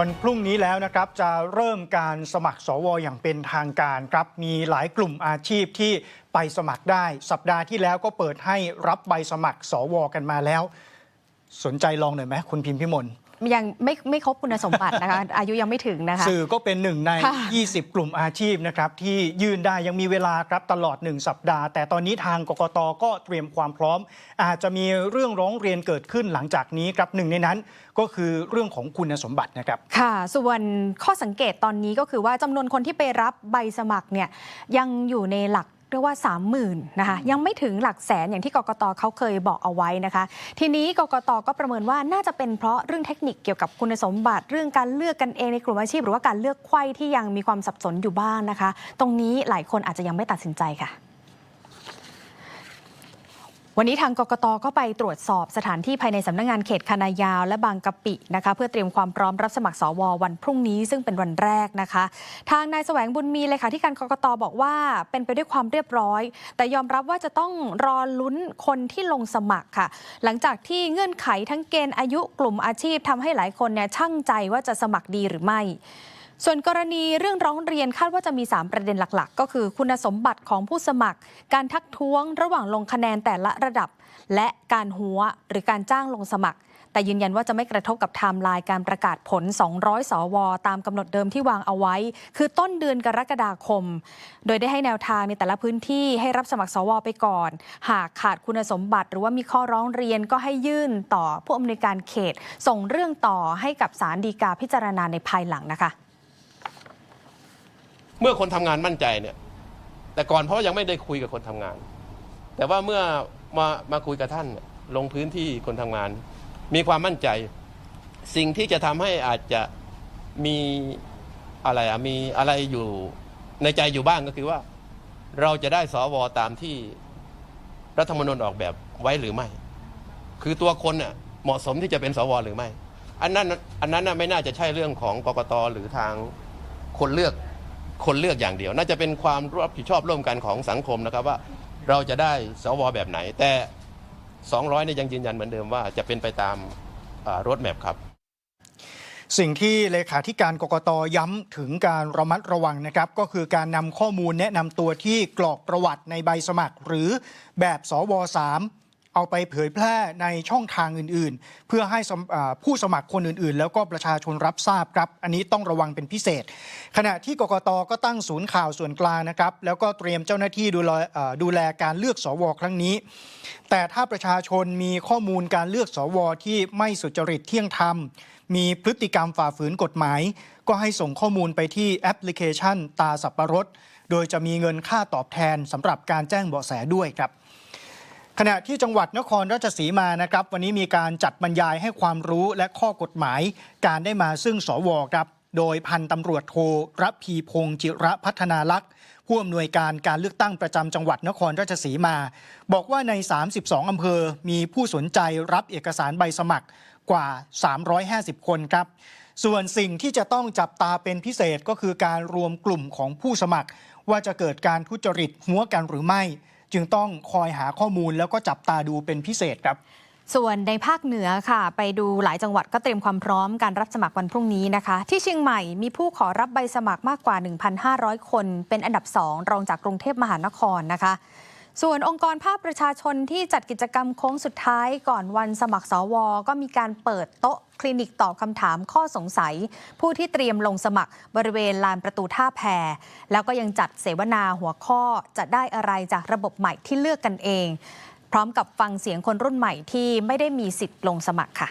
วันพรุ่งนี้แล้วนะครับจะเริ่มการสมัครสวอย่างเป็นทางการครับมีหลายกลุ่มอาชีพที่ไปสมัครได้ สัปดาห์ที่แล้วก็เปิดให้รับใบสมัครสวกันมาแล้ว สนใจลองหน่อยไหมคุณพิมพิมล ยังไม่ไม่ครบคุณสมบัตินะคะ อายุยังไม่ถึงนะคะ สื่อก็เป็นหนึ่งใน ค่ะ 20 กลุ่มอาชีพนะครับ ที่ยื่นได้ยังมีเวลาครับตลอด 1 สัปดาห์ แต่ตอนนี้ทางกกตก็เตรียมความพร้อม อาจจะมีเรื่องร้องเรียนเกิดขึ้นหลังจากนี้ครับหนึ่งในนั้นก็คือเรื่องของคุณสมบัตินะครับ ค่ะ ส่วนข้อสังเกตตอนนี้ก็คือว่าจำนวนคนที่ไปรับใบสมัครเนี่ยยังอยู่ในหลัก เรียกว่า 30,000นะคะยังไม่ถึงหลักแสนอย่างที่กกตเขาเคยบอกเอาไว้นะคะ ทีนี้กกตก็ประเมินว่าน่าจะเป็นเพราะเรื่องเทคนิคเกี่ยวกับคุณสมบัติเรื่องการเลือกกันเองในกลุ่มอาชีพ หรือว่าการเลือกไขว้ที่ยังมีความสับสนอยู่บ้างนะคะ ตรงนี้หลายคนอาจจะยังไม่ตัดสินใจค่ะ วันนี้ทางกกตก็ไปตรวจสอบสถานที่ภายในสำนักงงานเขตคณะยาวและบางกะปินะคะเพื่อเตรียมความพร้อมรับสมัครสววันพรุ่งนี้ซึ่งเป็นวันแรกนะคะ ทางนายแสวงบุญมีเลยค่ะที่การกกตบอกว่าเป็นไปด้วยความเรียบร้อย แต่ยอมรับว่าจะต้องรอลุ้นคนที่ลงสมัครค่ะ หลังจากที่เงื่อนไขทั้งเกณฑ์อายุกลุ่มอาชีพทำให้หลายคนเนี่ยช่างใจว่าจะสมัครดีหรือไม่ ส่วนกรณีเรื่องร้องเรียนคาดว่าจะมี 3 ประเด็นหลักๆ ก็คือคุณสมบัติของผู้สมัคร การทักท้วงระหว่างลงคะแนนแต่ละระดับ และการหัวหรือการจ้างลงสมัคร แต่ยืนยันว่าจะไม่กระทบกับไทม์ไลน์การประกาศผล 200 สว ตามกำหนดเดิมที่วางเอาไว้ คือต้นเดือนกรกฎาคม โดยได้ให้แนวทางในแต่ละพื้นที่ให้รับสมัครสวไปก่อน หากขาดคุณสมบัติ หรือว่ามีข้อร้องเรียนก็ให้ยื่นต่อผู้อำนวยการเขต ส่งเรื่องต่อให้กับศาลฎีกาพิจารณาในภายหลังนะคะ เมื่อคนทำงานมั่นใจเนี่ย แต่ก่อนเพราะยังไม่ได้คุยกับคนทำงาน แต่ว่าเมื่อมามาคุยกับท่านลงพื้นที่คนทำงาน มีความมั่นใจ สิ่งที่จะทำให้อาจจะมีอะไรอะมีอะไรอยู่ในใจอยู่บ้างก็คือว่า เราจะได้สวตามที่รัฐธรรมนูญออกแบบไว้หรือไม่ คือตัวคนเน่ะเหมาะสมที่จะเป็นสวหรือไม่ อันนั้นอันนั้นไม่น่าจะใช่เรื่องของกกตหรือทางคนเลือก คนเลือกอย่างเดียว น่าจะเป็นความรับผิดชอบร่วมกันของสังคมนะครับว่าเราจะได้สวแบบไหน แต่ 200เนี่ยยังยืนยันเหมือนเดิมว่าจะเป็นไปตามรถแมพครับสิ่งที่เลขาธิการกกตย้ำถึงการระมัดระวังนะครับ ก็คือการนำข้อมูลแนะนำตัวที่กรอกประวัติในใบสมัคร หรือแบบสว3 เอาไปเผยแพร่ในช่องทางอื่น ๆ เพื่อให้ผู้สมัครคนอื่น ๆ แล้วก็ประชาชนรับทราบครับ อันนี้ต้องระวังเป็นพิเศษ ขณะที่กกตก็ตั้งศูนย์ข่าวส่วนกลางนะครับ แล้วก็เตรียมเจ้าหน้าที่ดูแลดูแลการเลือกสวครั้งนี้ แต่ถ้าประชาชนมีข้อมูลการเลือกสวที่ไม่สุจริตเที่ยงธรรม มีพฤติกรรมฝ่าฝืนกฎหมาย ก็ให้ส่งข้อมูลไปที่แอปพลิเคชัน ตาสับปะรด โดยจะมีเงินค่าตอบแทนสำหรับการแจ้งเบาะแสด้วยครับ ขณะที่จังหวัดนครราชสีมานะครับวันนี้มีการจัดบรรยายให้ความรู้และข้อกฎหมาย การได้มาซึ่งสวครับ โดยพันตำรวจโทรพีพงศ์จิระพัฒนาลักษ์ผู้อำนวยการการเลือกตั้งประจำจังหวัดนครราชสีมา บอกว่าใน 32 อำเภอ มีผู้สนใจรับเอกสารใบสมัครกว่า 350 คนครับ ส่วนสิ่งที่จะต้องจับตาเป็นพิเศษก็คือการรวมกลุ่มของผู้สมัคร ว่าจะเกิดการทุจริตหัวกันหรือไม่ จึงต้องคอยหาข้อมูลแล้วก็จับตาดูเป็นพิเศษครับส่วนในภาคเหนือค่ะ ไปดูหลายจังหวัดก็เตรียมความพร้อมการรับสมัครวันพรุ่งนี้นะคะ ที่เชียงใหม่มีผู้ขอรับใบสมัครมากกว่า 1,500 คน เป็นอันดับ 2 รองจากกรุงเทพมหานครนะคะ ส่วนองค์กรภาคประชาชนที่จัดกิจกรรมโค้งสุดท้ายก่อนวันสมัครสว ก็มีการเปิดโต๊ะคลินิกตอบคำถามข้อสงสัย ผู้ที่เตรียมลงสมัครบริเวณลานประตูท่าแพแล้วก็ยังจัดเสวนาหัวข้อจะได้อะไรจากระบบใหม่ที่เลือกกันเอง พร้อมกับฟังเสียงคนรุ่นใหม่ที่ไม่ได้มีสิทธิ์ลงสมัครค่ะ